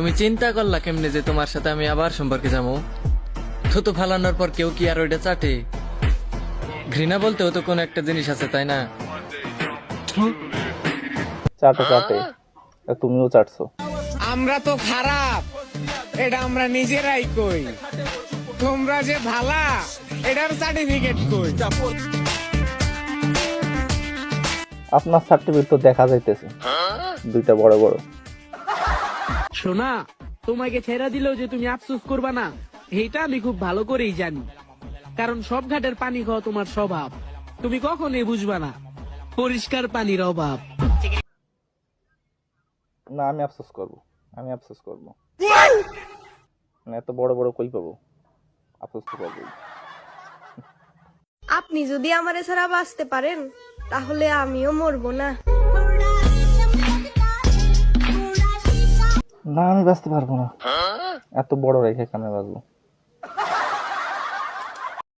তুমি চিন্তা করলা কেমনে যে তোমার সাথে আমি আবার সম্পর্কে যাব? থুতু ফালানোর পর কেউ কি আর ওইটা চাটে? ঘৃণা বলতেও তো কোন একটা জিনিস আছে তাই না? চাটে চাটে। তুমিও চাটছো। আমরা তো খারাপ। এটা আমরা নিজেরাই কই। তোমরা যে ভালা এটার সার্টিফিকেট কই? আপনার সার্টিফিকেট তো দেখা যাইতেছে। দুইটা বড় বড়। শোনা তোমাকে ছেড়া দিলেও যে তুমি আফসোস করবা না এইটা আমি খুব ভালো করেই জানি। কারণ সব ঘাটের পানি খাওয়া তোমার স্বভাব। তুমি কখনোই বুঝবা না পরিষ্কার পানির অভাব। না আমি আফসোস করব আমি আফসোস করব। না এত বড় বড় কই পাবো? আফসোস তো করব আপনি যদি আমারে ছাড়া বাঁচতে পারেন তাহলে আমিও মরবো না। না আমি বাঁচতে পারব না। এত বড় রেখে কেন বাঁচবো?